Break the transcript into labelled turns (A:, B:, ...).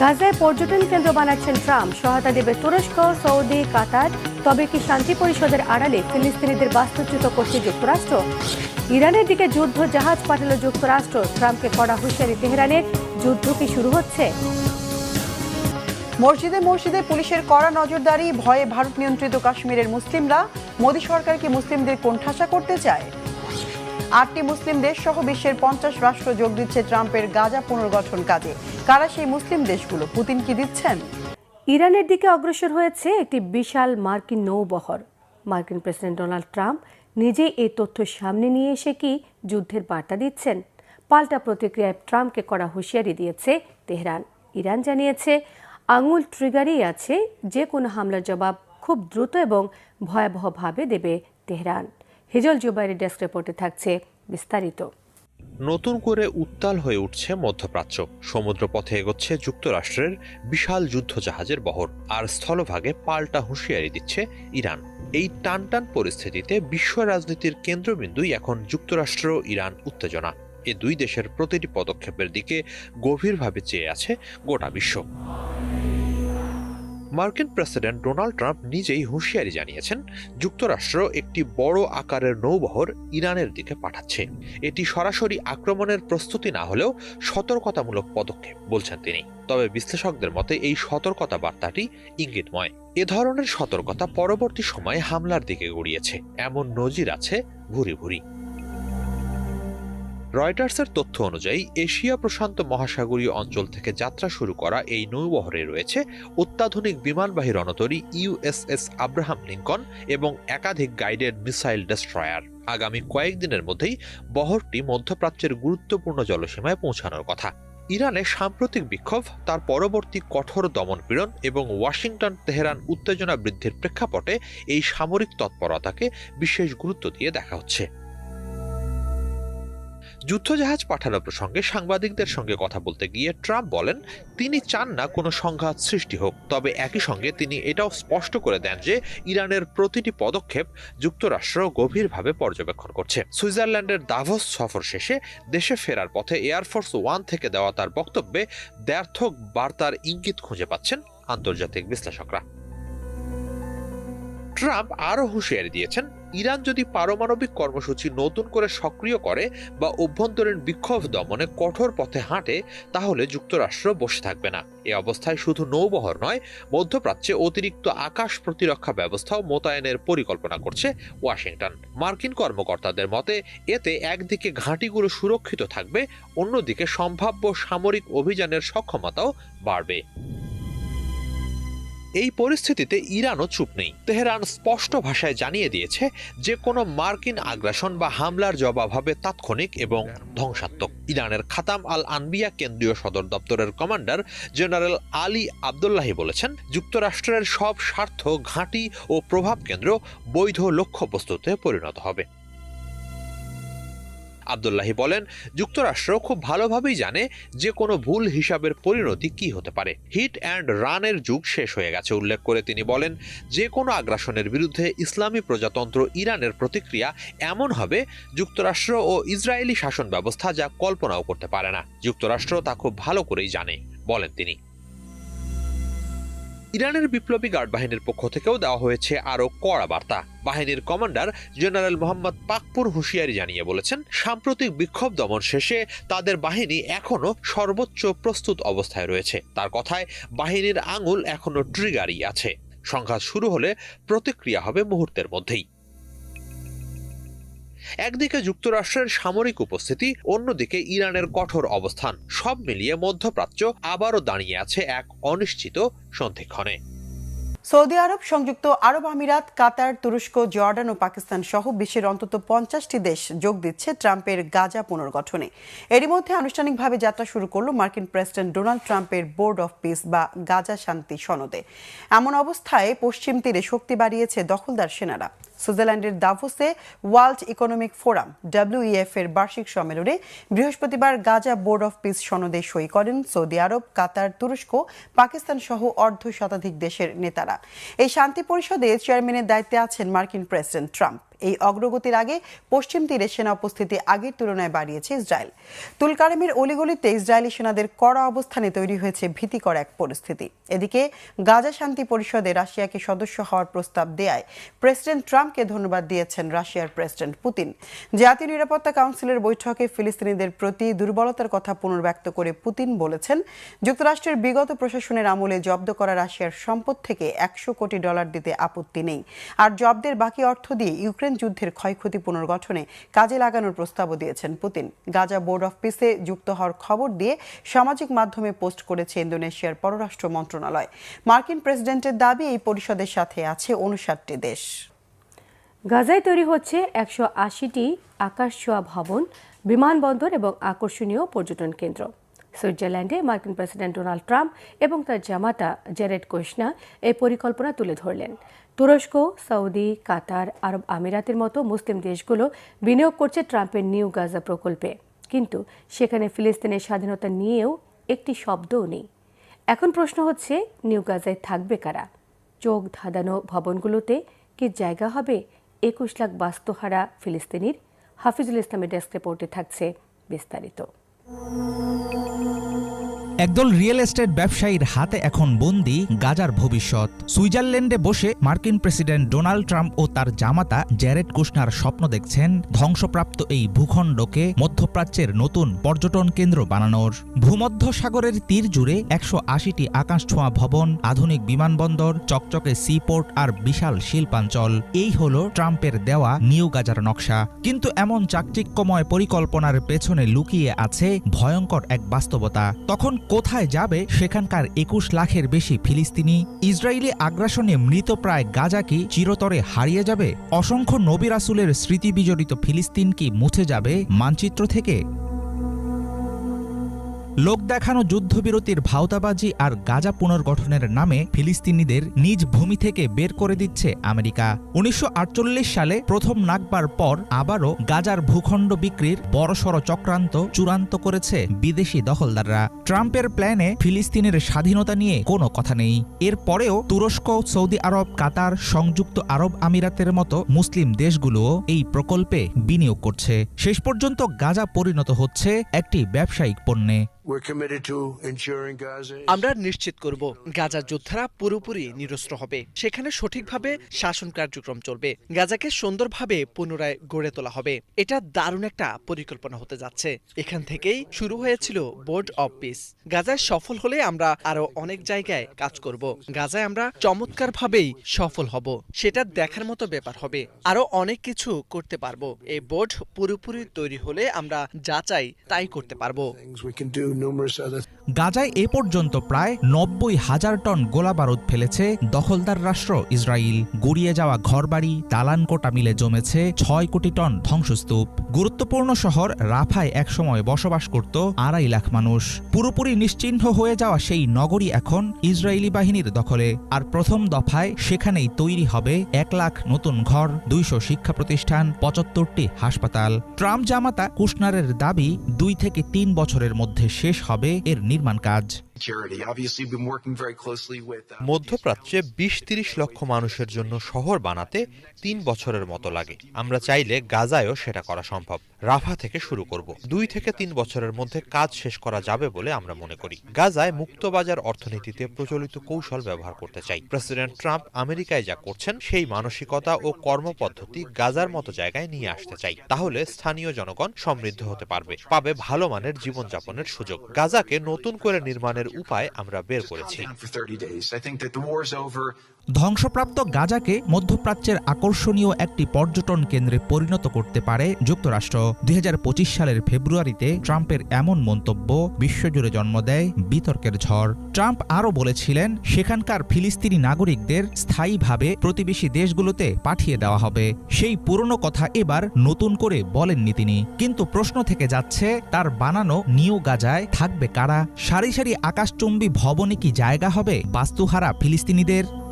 A: গাজায় পর্যটন কেন্দ্র বানাচ্ছেন ট্রাম্প। সহায়তা দেবে তুরস্ক, সৌদি, কাতার। তবে কি শান্তি পরিষদের আড়ালে ফিলিস্তিনিদের বাস্তুচ্যুত করছে যুক্তরাষ্ট্র? ইরানের দিকে যুদ্ধ জাহাজ পাঠালো যুক্তরাষ্ট্র। ট্রাম্পকে কড়া হুঁশিয়ারি তেহরানের যুদ্ধ কি শুরু হচ্ছে?
B: মসজিদে মসজিদে পুলিশের কড়া নজরদারি, ভয়ে ভারত নিয়ন্ত্রিত কাশ্মীরের মুসলিমরা। মোদী সরকার কি মুসলিমদের কোণঠাসা করতে চায়? আটটি মুসলিম দেশ সহ বিশ্বের পঞ্চাশ রাষ্ট্র যোগ দিচ্ছে ট্রাম্পের গাজা পুনর্গঠন কাজে। কারা সেই মুসলিম দেশগুলো? পুতিন কি দিচ্ছেন?
A: ইরানের দিকে অগ্রসর হয়েছে একটি বিশাল মার্কিন নৌবহর। মার্কিন প্রেসিডেন্ট ডোনাল্ড ট্রাম্প নিজেই এই তথ্য সামনে নিয়ে এসে কি যুদ্ধের বার্তা দিচ্ছেন? পাল্টা প্রতিক্রিয়ায় ট্রাম্পকে করা হুঁশিয়ারি দিয়েছে তেহরান। ইরান জানিয়েছে, আঙুল ট্রিগারই আছে যে কোনো হামলার জবাব খুব দ্রুত এবং ভয়াবহভাবে দেবে তেহরান। হিজল জুবাইরের ডেস্ক রিপোর্টে থাকছে বিস্তারিত।
C: নতুন করে উত্তাল হয়ে উঠছে মধ্যপ্রাচ্য। সমুদ্রপথে এগোচ্ছে যুক্তরাষ্ট্রের বিশাল যুদ্ধ জাহাজের বহর, আর স্থলভাগে পাল্টা হুঁশিয়ারি দিচ্ছে ইরান। এই টানটান পরিস্থিতিতে বিশ্ব রাজনীতির কেন্দ্রবিন্দুই এখন যুক্তরাষ্ট্র, ইরান উত্তেজনা। এ দুই দেশের প্রতিটি পদক্ষেপের দিকে গভীরভাবে চেয়ে আছে গোটা বিশ্ব। মার্কিন প্রেসিডেন্ট ডোনাল্ড ট্রাম্প নিজেই হুঁশিয়ারি জানিয়েছেন, যুক্তরাষ্ট্র একটি বড় আকারের নৌবহর ইরানের দিকে পাঠাচ্ছে। এটি সরাসরি আক্রমণের প্রস্তুতি না হলেও সতর্কতামূলক পদক্ষেপ, বলছেন তিনি। তবে বিশ্লেষকদের মতে, এই সতর্কতা বার্তাটি ইঙ্গিতময়। এ ধরনের সতর্কতা পরবর্তী সময়ে হামলার দিকে গড়িয়েছে। এমন নজির আছে ভুরি ভুরি। রয়টার্সের তথ্য অনুযায়ী, এশিয়া প্রশান্ত মহাসাগরীয় অঞ্চল থেকে যাত্রা শুরু করা এই নৌবহরে রয়েছে অত্যাধুনিক বিমানবাহী রণতরী ইউএসএস আব্রাহাম লিঙ্কন এবং একাধিক গাইডেড মিসাইল ডেস্ট্রয়ার। আগামী কয়েকদিনের মধ্যেই বহরটি মধ্যপ্রাচ্যের গুরুত্বপূর্ণ জলসীমায় পৌঁছানোর কথা। ইরানে সাম্প্রতিক বিক্ষোভ, তার পরবর্তী কঠোর দমনপীড়ন এবং ওয়াশিংটন তেহরান উত্তেজনা বৃদ্ধির প্রেক্ষাপটে এই সামরিক তৎপরতাকে বিশেষ গুরুত্ব দিয়ে দেখা হচ্ছে। যুদ্ধজাহাজ পাঠানো প্রসঙ্গে সাংবাদিকদের সঙ্গে কথা বলতে গিয়ে ট্রাম্প বলেন, তিনি চান না কোনো সংঘাত সৃষ্টি হোক, তবে একই সঙ্গে তিনি এটাও স্পষ্ট করে দেন যে ইরানের প্রতিটি পদক্ষেপ যুক্তরাষ্ট্র গভীরভাবে পর্যবেক্ষণ করছে। সুইজারল্যান্ডের দাভস সফর শেষে দেশে ফেরার পথে এয়ারফোর্স ওয়ান থেকে দেওয়া তার বক্তব্যে দ্ব্যর্থক বার্তার ইঙ্গিত খুঁজে পাচ্ছেন আন্তর্জাতিক বিশ্লেষকরা। ট্রাম্প আরও হুঁশিয়ারি দিয়েছেন ইরান যদি পারমাণবিক কর্মসূচি নতুন করে সক্রিয় করে বা অভ্যন্তরীণ বিক্ষোভ দমনে কঠোর পথে হাঁটে, তাহলে যুক্তরাষ্ট্র বসে থাকবে না। এ অবস্থায় শুধু নৌবহর নয়, মধ্যপ্রাচ্যে অতিরিক্ত আকাশ প্রতিরক্ষা ব্যবস্থাও মোতায়েনের পরিকল্পনা করছে ওয়াশিংটন। মার্কিন কর্মকর্তাদের মতে, এতে একদিকে ঘাঁটিগুলো সুরক্ষিত থাকবে, অন্যদিকে সম্ভাব্য সামরিক অভিযানের সক্ষমতাও বাড়বে। এই পরিস্থিতিতে ইরানও চুপ নেই। তেহরান স্পষ্ট ভাষায় জানিয়ে দিয়েছে যে কোনো মার্কিন আগ্রাসন বা হামলার জবাব হবে তাৎক্ষণিক এবং ধ্বংসাত্মক। ইরানের খাতাম আল আনবিয়া কেন্দ্রীয় সদর দপ্তরের কমান্ডার জেনারেল আলী আবদুল্লাহি বলেছেন, যুক্তরাষ্ট্রের সব স্বার্থ ঘাঁটি ও প্রভাব কেন্দ্র বৈধ লক্ষ্যবস্তুতে পরিণত হবে। আবদুল্লাহি বলেন, যুক্তরাষ্ট্র খুব ভালোভাবেই জানে যে কোনো ভুল হিসাবের পরিণতি কি হতে পারে। হিট অ্যান্ড রানের যুগ শেষ হয়ে গেছে, উল্লেখ করে তিনি বলেন, যে কোনো আগ্রাসনের বিরুদ্ধে ইসলামী প্রজাতন্ত্র ইরানের প্রতিক্রিয়া এমন হবে, যুক্তরাষ্ট্র ও ইসরায়েলি শাসন ব্যবস্থা যা কল্পনাও করতে পারে না। যুক্তরাষ্ট্র তা খুব ভালো করেই জানে, বলেন তিনি। ইরানের বিপ্লবী গার্ড বাহিনীর পক্ষ থেকেও দেওয়া হয়েছে আরও কড়া বার্তা। বাহিনীর কমান্ডার জেনারেল মোহাম্মদ পাকপুর হুঁশিয়ারি জানিয়ে বলেছেন, সাম্প্রতিক বিক্ষোভ দমন শেষে তাদের বাহিনী এখনও সর্বোচ্চ প্রস্তুত অবস্থায় রয়েছে। তার কথায়, বাহিনীর আঙুল এখনও ট্রিগারই আছে। সংঘাত শুরু হলে প্রতিক্রিয়া হবে মুহূর্তের মধ্যেই। একদিকে যুক্তরাষ্ট্রের সামরিক উপস্থিতি, অন্যদিকে ইরানের কঠোর অবস্থান। সব মিলিয়ে মধ্যপ্রাচ্য আবারও দাঁড়িয়ে আছে এক অনিশ্চিত সন্ধিক্ষণে।
B: সৌদি আরব, সংযুক্ত আরব আমিরাত, কাতার, তুরস্ক, জর্ডান ও পাকিস্তান সহ বিশ্বের অন্তত পঞ্চাশটি দেশ যোগ দিচ্ছে ট্রাম্পের গাজা পুনর্গঠনে। এরই মধ্যে আনুষ্ঠানিকভাবে যাত্রা শুরু করল মার্কিন প্রেসিডেন্ট ডোনাল্ড ট্রাম্পের বোর্ড অফ পিস বা গাজা শান্তি সনদে। এমন অবস্থায় পশ্চিম তীরে শক্তি বাড়িয়েছে দখলদার সেনারা। সুইজারল্যান্ডের দাভোসে ওয়ার্ল্ড ইকোনমিক ফোরাম ডাব্লিউএফ এর বার্ষিক সম্মেলনে বৃহস্পতিবার গাজা বোর্ড অফ পিস সনদে সই করেন সৌদি আরব, কাতার, তুরস্ক, পাকিস্তান সহ অর্ধ শতাধিক দেশের নেতারা। এই শান্তি পরিষদে চেয়ারম্যানের দায়িত্বে আছেন মার্কিন প্রেসিডেন্ট ট্রাম্প। এই অগ্রগতির আগে পশ্চিম তীরে সেনা উপস্থিতি আগের তুলনায় বাড়িয়েছে ইসরায়েল। তুলকারেমের অলিগলিতে ইসরায়েলি সেনাদের কড়া অবস্থানে তৈরি হয়েছে ভীতিকর এক পরিস্থিতি। এদিকে গাজা শান্তি পরিষদে রাশিয়াকে সদস্য হওয়ার প্রস্তাব দেয়ায় প্রেসিডেন্ট ট্রাম্পকে ধন্যবাদ দিয়েছেন রাশিয়ার প্রেসিডেন্ট পুতিন। জাতীয় নিরাপত্তা কাউন্সিলের বৈঠকে ফিলিস্তিনিদের প্রতি দুর্বলতার কথা পুনর্ব্যক্ত করে পুতিন বলেছেন, যুক্তরাষ্ট্রের বিগত প্রশাসনের আমলে জব্দ করা রাশিয়ার সম্পদ থেকে একশো কোটি ডলার দিতে আপত্তি নেই। আর জব্দের বাকি অর্থ দিয়ে ইউক্রেন যুদ্ধের ক্ষয়ক্ষতি পুনর্গঠনে কাজে লাগানোর প্রস্তাবও দিয়েছেন পুতিন। গাজা বোর্ড অফ পিসে যুক্ত হওয়ার খবর দিয়ে সামাজিক মাধ্যমে পোস্ট করেছে ইন্দোনেশিয়ার পররাষ্ট্র মন্ত্রণালয়। মার্কিন প্রেসিডেন্টের দাবি, এই পরিষদের সাথে আছে উনষাটটি দেশ।
A: গাজায় তৈরি হচ্ছে একশো আশিটি আকাশছোঁয়া ভবন, বিমানবন্দর এবং আকর্ষণীয় পর্যটন কেন্দ্র। সুইজারল্যান্ডে মার্কিন প্রেসিডেন্ট ডোনাল্ড ট্রাম্প এবং তার জামাতা জেরেড কোশনা এই পরিকল্পনা তুলে ধরলেন। তুরস্ক, সৌদি, কাতার, আরব আমিরাতের মতো মুসলিম দেশগুলো বিনিয়োগ করছে ট্রাম্পের নিউ গাজা প্রকল্পে। কিন্তু সেখানে ফিলিস্তিনের স্বাধীনতা নিয়েও একটি শব্দও নেই। এখন প্রশ্ন হচ্ছে, নিউ গাজায় থাকবে কারা? চোখ ধাঁধানো ভবনগুলোতে কি জায়গা হবে? একুশ লাখ বাস্তুহারা ফিলিস্তিনির। হাফিজুল ইসলামের ডেস্ক রিপোর্টে থাকছে বিস্তারিত।
D: একদল রিয়েল এস্টেট ব্যবসায়ীর হাতে এখন বন্দি গাজার ভবিষ্যৎ। সুইজারল্যান্ডে বসে মার্কিন প্রেসিডেন্ট ডোনাল্ড ট্রাম্প ও তার জামাতা জ্যারেড কুশনার স্বপ্ন দেখছেন ধ্বংসপ্রাপ্ত এই ভূখণ্ডকে মধ্যপ্রাচ্যের নতুন পর্যটন কেন্দ্র বানানোর। ভূমধ্য সাগরের তীর জুড়ে একশো আশিটি আকাশছোঁয়া ভবন, আধুনিক বিমানবন্দর, চকচকে সিপোর্ট আর বিশাল শিল্পাঞ্চল। এই হল ট্রাম্পের দেওয়া নিউ গাজার নকশা। কিন্তু এমন চাকচিক্যময় পরিকল্পনার পেছনে লুকিয়ে আছে ভয়ঙ্কর এক বাস্তবতা। তখন কোথায় যাবে সেখানকার একুশ লাখের বেশি ফিলিস্তিনি? ইসরায়েলি আগ্রাসনে মৃতপ্রায় গাজা কি চিরতরে হারিয়ে যাবে? অসংখ্য নবী রাসুলের স্মৃতি বিজড়িত ফিলিস্তিন কি মুছে যাবে মানচিত্র থেকে? লোক দেখানো যুদ্ধবিরতির ভাওতাবাজি আর গাজা পুনর্গঠনের নামে ফিলিস্তিনিদের নিজ ভূমি থেকে বের করে দিচ্ছে আমেরিকা। উনিশশো আটচল্লিশ সালে প্রথম নাকবার পর আবারও গাজার ভূখণ্ড বিক্রির বড়সড় চক্রান্ত চূড়ান্ত করেছে বিদেশি দখলদাররা। ট্রাম্পের প্ল্যানে ফিলিস্তিনের স্বাধীনতা নিয়ে কোনো কথা নেই। এরপরেও তুরস্ক, সৌদি আরব, কাতার, সংযুক্ত আরব আমিরাতের মতো মুসলিম দেশগুলোও এই প্রকল্পে বিনিয়োগ করছে। শেষ পর্যন্ত গাজা পরিণত হচ্ছে একটি ব্যবসায়িক পণ্যে।
E: আমরা নিশ্চিত করব গাজার যোদ্ধারা পুরোপুরি নিরস্ত্র হবে। সেখানে সঠিকভাবে শাসন কার্যক্রম চলবে। গাজাকে সুন্দরভাবে পুনরায় গড়ে তোলা হবে। এটা দারুণ একটা পরিকল্পনা হতে যাচ্ছে। এখান থেকেই শুরু হয়েছিল বোর্ড অব পিস গাজায় সফল হলে আমরা আরও অনেক জায়গায় কাজ করব। গাজায় আমরা চমৎকারভাবেই সফল হব। সেটা দেখার মতো ব্যাপার হবে। আরও অনেক কিছু করতে পারব। এই বোর্ড পুরোপুরি তৈরি হলে আমরা যা চাই তাই করতে পারব।
D: গাজায় এ পর্যন্ত প্রায় নব্বই হাজার টন গোলাবারুদ ফেলেছে দখলদার রাষ্ট্র ইসরায়েল গড়িয়ে যাওয়া ঘরবাড়ি দালানকোটা মিলে জমেছে ছয় কোটি টন ধ্বংসস্তূপ। গুরুত্বপূর্ণ শহর রাফায় একসময় বসবাস করত আড়াই লাখ মানুষ। পুরোপুরি নিশ্চিহ্ন হয়ে যাওয়া সেই নগরী এখন ইসরায়েলি বাহিনীর দখলে। আর প্রথম দফায় সেখানেই তৈরি হবে এক লাখ নতুন ঘর, দুইশো শিক্ষা প্রতিষ্ঠান, পঁচাত্তরটি হাসপাতাল। ট্রাম্প জামাতা কুশনারের দাবি দুই থেকে তিন বছরের মধ্যে শেষ হবে এর নির্মাণ কাজ।
F: Uh,
C: মধ্যপ্রাচ্যে বিশ তিরিশ লক্ষ মানুষের জন্য শহর বানাতে তিন বছরের মতো লাগে। আমরা চাইলে গাজায়ও সেটা করা সম্ভব। রাফা থেকে শুরু করব। দুই থেকে তিন বছরের মধ্যে কাজ শেষ করা যাবে বলে আমরা মনে করি। গাজায় মুক্তবাজার অর্থনীতিতে প্রচলিত কৌশল ব্যবহার করতে চাই। প্রেসিডেন্ট ট্রাম্প আমেরিকায় যা করছেন সেই মানসিকতা ও কর্মপদ্ধতি গাজার মতো জায়গায় নিয়ে আসতে চাই। তাহলে স্থানীয় জনগণ সমৃদ্ধ হতে পারবে পাবে ভালো মানের জীবনযাপনের সুযোগ। গাজাকে নতুন করে নির্মাণের উপায় আমরা বের করেছি।
F: Down for 30 days. I think that the war's over.
D: ধ্বংসপ্রাপ্ত গাজাকে মধ্যপ্রাচ্যের আকর্ষণীয় একটি পর্যটন কেন্দ্রে পরিণত করতে পারে যুক্তরাষ্ট্র দুই হাজার পঁচিশ সালের ফেব্রুয়ারিতে ট্রাম্পের এমন মন্তব্য, বিশ্বজুড়ে জন্ম দেয় বিতর্কের ঝড় ট্রাম্প আরও বলেছিলেন, সেখানকার ফিলিস্তিনি নাগরিকদের স্থায়ীভাবে প্রতিবেশী দেশগুলোতে পাঠিয়ে দেওয়া হবে সেই পুরনো কথা এবার নতুন করে বলেননি তিনি কিন্তু প্রশ্ন থেকে যাচ্ছে, তার বানানো নিউ গাজায় থাকবে কারা সারি সারি আকাশচুম্বী ভবনে কি জায়গা হবে বাস্তুহারা ফিলিস্তিনিদের